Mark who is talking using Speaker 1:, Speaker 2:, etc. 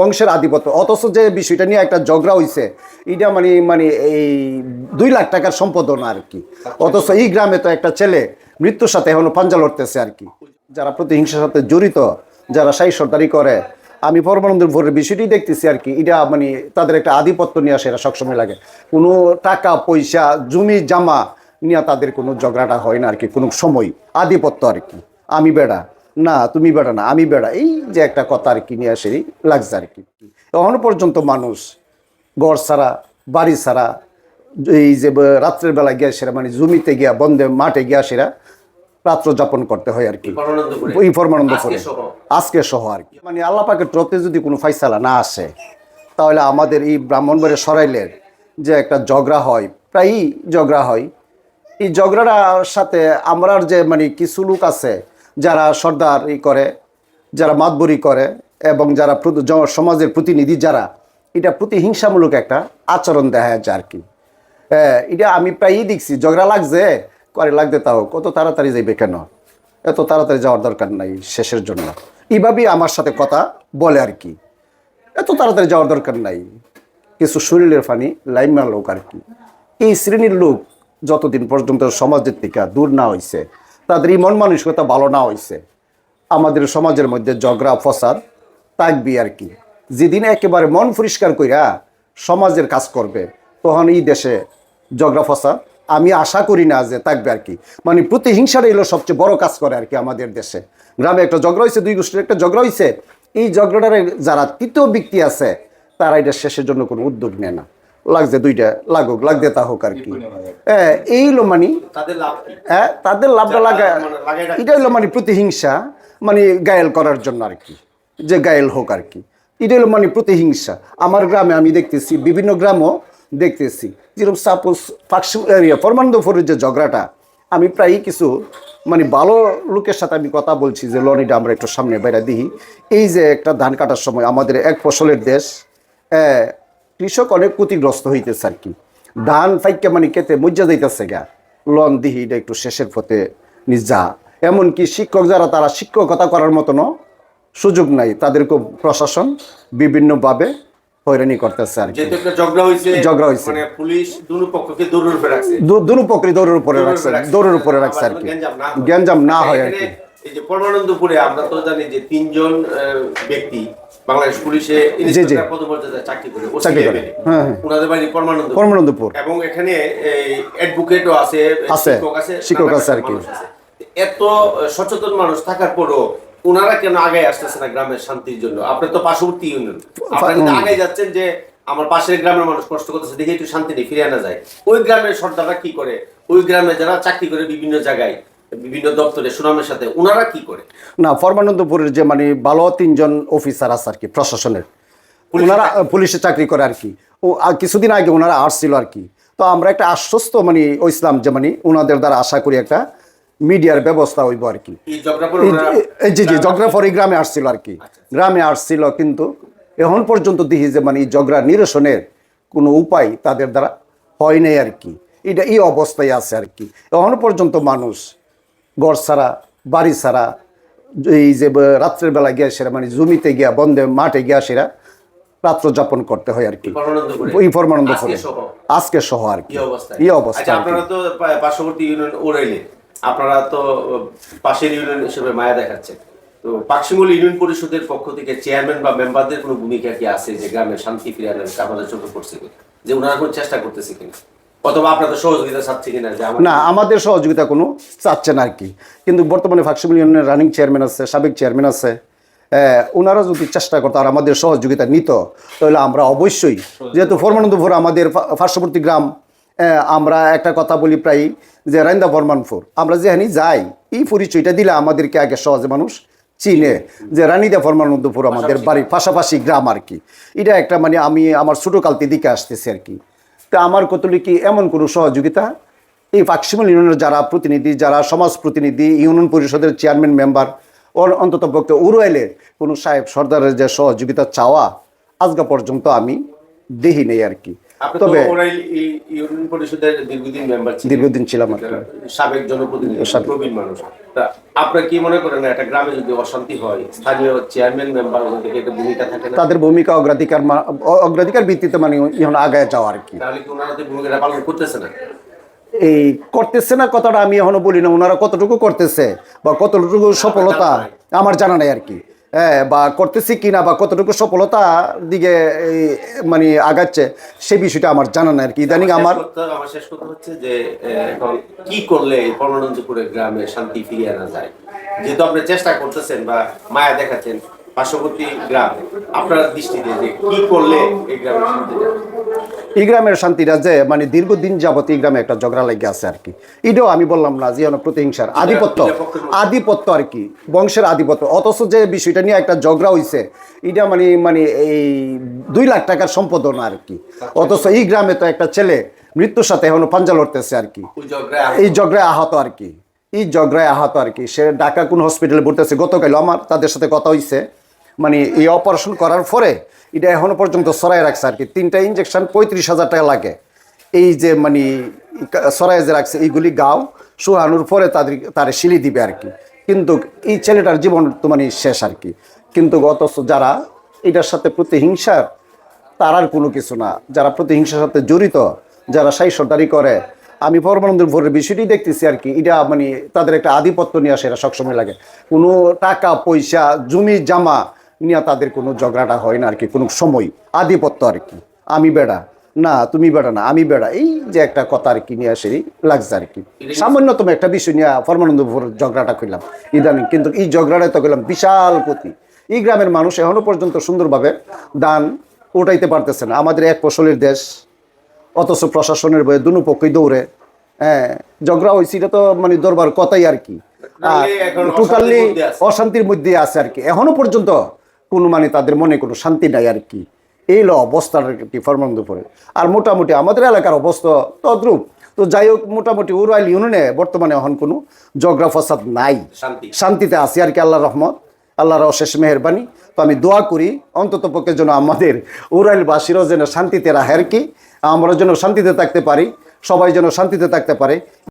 Speaker 1: বংশের আধিপত্য। অথচ যে বিষয়টা নিয়ে একটা ঝগড়া হইছে, এটা মানে মানে এই দুই লাখ টাকার সম্পদ না আর কি। অথচ এই গ্রামে তো একটা ছেলে মৃত্যুর সাথে এখনও পাঞ্জা লড়তেছে আর কি। যারা প্রতিহিংসার সাথে জড়িত, যারা সাই সর্দারি করে, আমি পরমানন্দের ভোরের বিষয়টি দেখতেছি আর কি। এটা মানে তাদের একটা আধিপত্য নিয়ে আসে, এরা সবসময় লাগে। কোনো টাকা, পয়সা, জমি, জামা নিয়ে তাদের কোনো ঝগড়াটা হয় না আর কি, কোনো সময়। আধিপত্য আর কি। আমি বেড়া। না তুমি বেড়া না আমি বেড়া। এই যে একটা কথা আর কি নিয়ে আসে লাগছে আর কি। এখনও পর্যন্ত মানুষ ঘর ছাড়া বাড়ি ছাড়া এই যে রাত্রের বেলা গিয়া সেরা মানে জমিতে গিয়া বন্ধে মাঠে গিয়া সেরা রাত্র যাপন করতে হয় আর কি। এই পরমানন্দ করে
Speaker 2: আজকে সহ।
Speaker 1: আর কি। মানে আল্লাহ পাকের তরফে যদি কোনো ফাইসালা না আসে তাহলে আমাদের এই ব্রাহ্মণবাড়ির সরাইলের যে একটা ঝগড়া হয় প্রায়ই ঝগড়া হয়। এই ঝগড়াটার সাথে আমরার যে মানে কিছু লোক আছে যারা সর্দার ই করে, যারা মাতবরি করে, এবং যারা সমাজের প্রতিনিধি যারা, এটা প্রতিহিংসামূলক একটা আচরণ দেখা যায় আর কি। এটা আমি প্রায়ই দেখছি, ঝগড়া লাগছে, করে লাগতে তাও, কত তাড়াতাড়ি যাইবে কেন? এত তাড়াতাড়ি যাওয়ার দরকার নাই শেষের জন্য। এইভাবেই আমার সাথে কথা বলে আর কি। এত তাড়াতাড়ি যাওয়ার দরকার নাই। কিছু শরীরের ফানি লাইমার লোক আর কি। এই শ্রেণির লোক যতদিন পর্যন্ত সমাজের থেকে দূর না হয়েছে তাদের এই মন মানসিকতা ভালো না হয়েছে আমাদের সমাজের মধ্যে ঝগড়া, ফসাদ থাকবি আর কি। যেদিন একেবারে মন পরিষ্কার কইরা সমাজের কাজ করবে, তখন এই দেশে ঝগড়া, ফসাদ, আমি আশা করি না যে থাকবে আর কি। মানে প্রতিহিংসাটা এলো সবচেয়ে বড় কাজ করে আর কি আমাদের দেশে। গ্রামে একটা ঝগড়া হয়েছে দুই গোষ্ঠীর একটা ঝগড়া হয়েছে এই ঝগড়াটার যারা তৃতীয় ব্যক্তি আছে, তারা এটা শেষের জন্য কোনো উদ্যোগ নেয় না। লাগছে দুইটা লাগুক লাগতে তা হোক আর কি। হ্যাঁ এই হলো মানে
Speaker 2: তাদের
Speaker 1: হ্যাঁ তাদের লাভটা লাগা
Speaker 2: মানে
Speaker 1: এটা হলো মানে প্রতিহিংসা মানে গায়েল করার জন্য আর কি যে গায়েল হোক আর কি। এটা হলো মানে প্রতিহিংসা। আমার গ্রামে আমি দেখতেছি বিভিন্ন গ্রামও দেখতেছি। যেরকম সাপোজ ফাকসু এরিয়া ফরমানন্দপুরের যে ঝগড়াটা আমি প্রায়ই কিছু মানে ভালো লোকের সাথে আমি কথা বলছি যে লনিটা আমরা একটু সামনে বাইরে দিই। এই যে একটা ধান কাটার সময় আমাদের এক ফসলের দেশ কৃষক অনেক ক্ষতিগ্রস্ত হইতেছে আর কি। ধান ফাইকে মানে কেতে মজ্জা যাইতেছে গা। লন দিহি এটা একটু শেষের পথে নিজা এমনকি শিক্ষক যারা তারা শিক্ষকতা করার মতনও সুযোগ নাই। তাদেরকে প্রশাসন বিভিন্নভাবে হয়রানি করতেছে আর কি।
Speaker 2: ঝগড়া হয়েছে দুনো পক্ষকে দৌড়ের উপরে রাখছে।
Speaker 1: দৌড়ের উপরে রাখছে। আর কি।
Speaker 2: গ্যাঞ্জাম না হয়।
Speaker 1: না হয় আর কি।
Speaker 2: এই যে পরমানন্দপুরে আমরা তো জানি যে তিনজন ব্যক্তি। বাংলাদেশ পুলিশে চাকরি করে
Speaker 1: চাকরি করে। হ্যাঁ, হ্যাঁ।
Speaker 2: ওনাদের বাড়ি এবং এখানে অ্যাডভোকেটও আছে
Speaker 1: আছে,
Speaker 2: শিক্ষক আছে
Speaker 1: আর কি।
Speaker 2: এত সচেতন মানুষ থাকার পরও ওনারা কেন আগে আসতেছে না গ্রামের শান্তির জন্য? আপনি তো পার্শ্ববর্তী ইউনিয়ন। কিন্তু আগে যাচ্ছেন যে আমার পাশের গ্রামের মানুষ কষ্ট করতেছে দেখে একটু শান্তি নেই ফিরে আনা যায়। ওই গ্রামের সর্দাররা কি করে? ওই গ্রামে যারা চাকরি করে বিভিন্ন জায়গায় বিভিন্ন দপ্তরে সুনামের সাথে ওনারা কি করে?
Speaker 1: না পরমানন্দপুরের যে মানে ভালো তিনজন অফিসার আছে আর কি প্রশাসনের। ওনারা পুলিশে চাকরি করে আর কি। ও কিছুদিন আগে ওনারা আসছিল আর কি। তো আমরা একটা আশ্বস্ত মানে ইসলাম যে মানে ওনাদের দ্বারা আশা করি একটা মিডিয়ার ব্যবস্থা হইব আর কি। জি জি জগরাফর এই গ্রামে আসছিল আর কি। গ্রামে আসছিল কিন্তু এখন পর্যন্ত দেখি যে মানে জগরা নিরসনের কোনো উপায় তাদের দ্বারা হয় নাই আর কি। এটা এই অবস্থায় আছে আর কি। এখন পর্যন্ত মানুষ ঘর ছাড়া বাড়ি ছাড়া এই যে রাত্রের বেলা গিয়া সেরা মানে জমিতে গিয়া বন্ধে মাঠে গিয়া সেরা রাত্র যাপন করতে হয় আর কি। পরমানন্দ করে।
Speaker 2: আজকে সহ।
Speaker 1: আর কি।
Speaker 2: এই
Speaker 1: অবস্থা
Speaker 2: আচ্ছা। আপনারা তো পার্শ্ববর্তী ইউনিয়ন ওরাইলে আপনারা তো পাশের ইউনিয়ন হিসেবে মায়া দেখাচ্ছেন। তো পাকশিমুল ইউনিয়ন পরিষদের পক্ষ থেকে চেয়ারম্যান বা মেম্বারদের কোনো ভূমিকা কি আছে যে গ্রামে শান্তি ফিরে আনার আমাদের চোখে পড়ছে যে ওনারা কোনো চেষ্টা করতেছে কিনা? অথবা আপনাদের সহযোগিতা চাচ্ছে কিনা
Speaker 1: না আমাদের সহযোগিতা কোনো চাচ্ছে না আর কি। কিন্তু বর্তমানে ফাকসিবল ইউনিয়নের রানিং চেয়ারম্যান আছে সাবেক চেয়ারম্যান আছে। ওনারা যদি চেষ্টা করতো আর আমাদের সহযোগিতা নিত তাহলে আমরা অবশ্যই যেহেতু ফরমানন্দপুর আমাদের পার্শ্ববর্তী গ্রাম আমরা একটা কথা বলি প্রায় যে রাইন্দা ফরমানপুর আমরা যেখানে যাই এই পরিচয়টা দিলে আমাদেরকে আগে সহজে মানুষ চিনে যে রানীদা ফরমানন্দপুর আমাদের বাড়ির পাশাপাশি গ্রাম আর কি। এটা একটা মানে আমি আমার ছোটোকালতে দিকে আসতেছি আর কি। তা আমার কতলি কি এমন কোনো সহযোগিতা? এই পাকশিমল ইউনিয়নের যারা প্রতিনিধি, যারা সমাজ প্রতিনিধি, ইউনিয়ন পরিষদের চেয়ারম্যান, মেম্বার অন্তত পক্ষে উরুয়াইলের কোনো সাহেব সর্দারের যে সহযোগিতা চাওয়া আজকে পর্যন্ত আমি দেখি নেই আর কি। তবে
Speaker 2: ইউনিয়ন পরিষদের দীর্ঘদিন মেম্বার ছিলেন।
Speaker 1: দীর্ঘদিন ছিলাম
Speaker 2: সাবেক জনপ্রতিনিধি প্রবীণ মানুষ। আপনার কি মনে করেন একটা গ্রামে যদি অশান্তি হয় স্থানীয় চেয়ারম্যান মেম্বার থেকে একটা ভূমিকা থাকে
Speaker 1: তাদের ভূমিকা অগ্রাধিকার অগ্রাধিকার ভিত্তিতে মানে এখন আগায় যাওয়া আর কি।
Speaker 2: তাহলে কি ওনারা ভূমিকাটা পালন করতেছে না?
Speaker 1: এই করতেছে না কথাটা আমি এখনও বলি না ওনারা কতটুকু করতেছে বা কতটুকু সফলতা আমার জানা নাই আর কি। বা করতেছি কিনা বা কতটুকু সফলতা দিকে মানে আগাচ্ছে সে বিষয়টা আমার জানা নাই আর কি। ইদানিং আমার
Speaker 2: শেষ কথা- আমার শেষ কথা হচ্ছে যে এখন কি করলে পরমানন্দপুরের গ্রামে শান্তি ফিরিয়ে আনা যায়? যেহেতু আপনি চেষ্টা করতেছেন বা মায়া দেখাচ্ছেন পার্শ্ববর্তী গ্রাম আপনার দৃষ্টিতে যে কি করলে এই গ্রামে শান্তি
Speaker 1: এই গ্রামের শান্তিটা যে মানে দীর্ঘদিন যাবত এই গ্রামে একটা ঝগড়া লেগে আছে আর কি। এটাও আমি বললাম না যে প্রতিহিংসার আধিপত্য আধিপত্য আর কি বংশের আধিপত্য। অথচ যে বিষয়টা নিয়ে একটা ঝগড়া হইছে এটা মানে মানে এই দুই লাখ টাকার সম্পদও আর কি। অথচ এই গ্রামে তো একটা ছেলে মৃত্যুর সাথে এখনও পাঞ্জা লড়তেছে আর কি। এই ঝগড়ায় আহত আর কি। এই ঝগড়ায় আহত আর কি। সে ঢাকা কোন হসপিটালে ভর্তি আছে গতকাল আমার তাদের সাথে কথা হইছে। মানে এই অপারেশন করার পরে এটা এখনও পর্যন্ত সরাই রাখছে আর কি। তিনটা ইঞ্জেকশন পঁয়ত্রিশ হাজার টাকা লাগে। এই যে মানে সরাই যে রাখছে, এইগুলি গাও শুহানোর পরে তাদের, তারে শিলি দিবে আর কি। কিন্তু এই ছেলেটার জীবন তো মানে শেষ আর কি। কিন্তু অথচ যারা এটার সাথে প্রতিহিংসার তার আর কোনো কিছু না। যারা প্রতিহিংসার সাথে জড়িত, যারা সাই সর্দারি করে, আমি পরমানন্দের ভোরের বিষয়টি দেখতেছি আর কি। এটা মানে তাদের একটা আধিপত্য নিয়ে আসে এটা সবসময় লাগে। কোনো টাকা, পয়সা, জমি, জামা নিয়ে তাদের কোনো ঝগড়াটা হয় না আর কি কোনো সময়। আধিপত্য আর কি। আমি বেড়া। না তুমি বেড়া না আমি বেড়া। এই যে একটা কথা আর কি নিয়ে আসে লাগছে আর কি। সামান্যতম একটা বিষয় নিয়ে পরমানন্দ ভোরের ঝগড়াটা করলাম ইদানিং। কিন্তু এই ঝগড়াটা তো করলাম বিশাল ক্ষতি। এই গ্রামের মানুষ এখনও পর্যন্ত সুন্দরভাবে দান উঠাইতে পারতেছে না। আমাদের এক ফসলের দেশ অথচ প্রশাসনের বয়ে দুনো পক্ষই দৌড়ে। হ্যাঁ ঝগড়া হয়েছে এটা তো মানে দরবার কথাই আর কি।
Speaker 2: Totally
Speaker 1: টোটালি
Speaker 2: অশান্তির মধ্যে আছে।
Speaker 1: অশান্তির মধ্যে আছে আর কি। এখনও পর্যন্ত কোনো মানে তাদের মনে কোনো শান্তি নাই আর কি। এই ল অবস্থার আর কি ফরমানন্দ পরে আর মোটামুটি আমাদের এলাকার অবস্থা তদ্রুপ। তো যাই হোক মোটামুটি উরাইল ইউনিয়নে বর্তমানে এখন কোনো ঝগড়া ফসাদ নাই শান্তিতে আছি আর কি আল্লাহ রহমত আল্লাহর অশেষ মেহরবানি। তো আমি দোয়া করি অন্তত পক্ষে যেন আমাদের উরাইলবাসীরাও যেন শান্তিতে রাখে আর কি। আমরা যেন শান্তিতে থাকতে পারি সবাই যেন শান্তিতে থাকতে পারে।